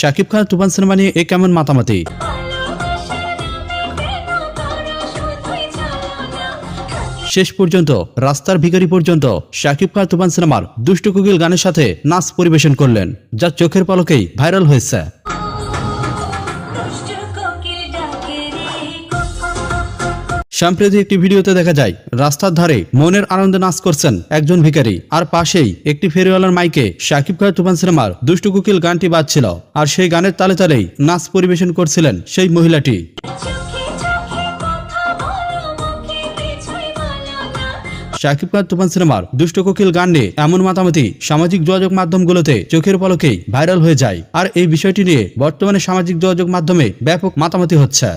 শাকিব খান, তুফান cinema নিয়ে এ কেমন মাতামাতি? শেষ পর্যন্ত, রাস্তার ভিখারি পর্যন্ত শাকিব খান, তুফান সিনেমার দুষ্টু কুকিল গানের সাথে নাচ পরিবেশন করলেন, যা চোখের পলকেই ভাইরাল হয়েছে। সম্প্রতি একটি ভিডিওতে দেখা যায়, রাস্তার ধারে মনের আনন্দে নাচ করছেন একজন ভিখারি। আর পাশেই একটি ফেরিওয়ালার মাইকে শাকিব খান তুফান সিনেমার দুষ্টু কুকিল গানটি বাজছিল। আর সেই গানের তালে তালেই নাচ পরিবেশন করছিলেন সেই মহিলাটি। শাকিব খান তুফান সিনেমার দুষ্ট কোকিল গান নিয়ে এমন মাতামাতি সামাজিক যোগাযোগ মাধ্যমগুলোতে চোখের পলকেই ভাইরাল হয়ে যায়। আর এই বিষয়টি নিয়ে বর্তমানে সামাজিক যোগাযোগ মাধ্যমে ব্যাপক মাতামাতি হচ্ছে।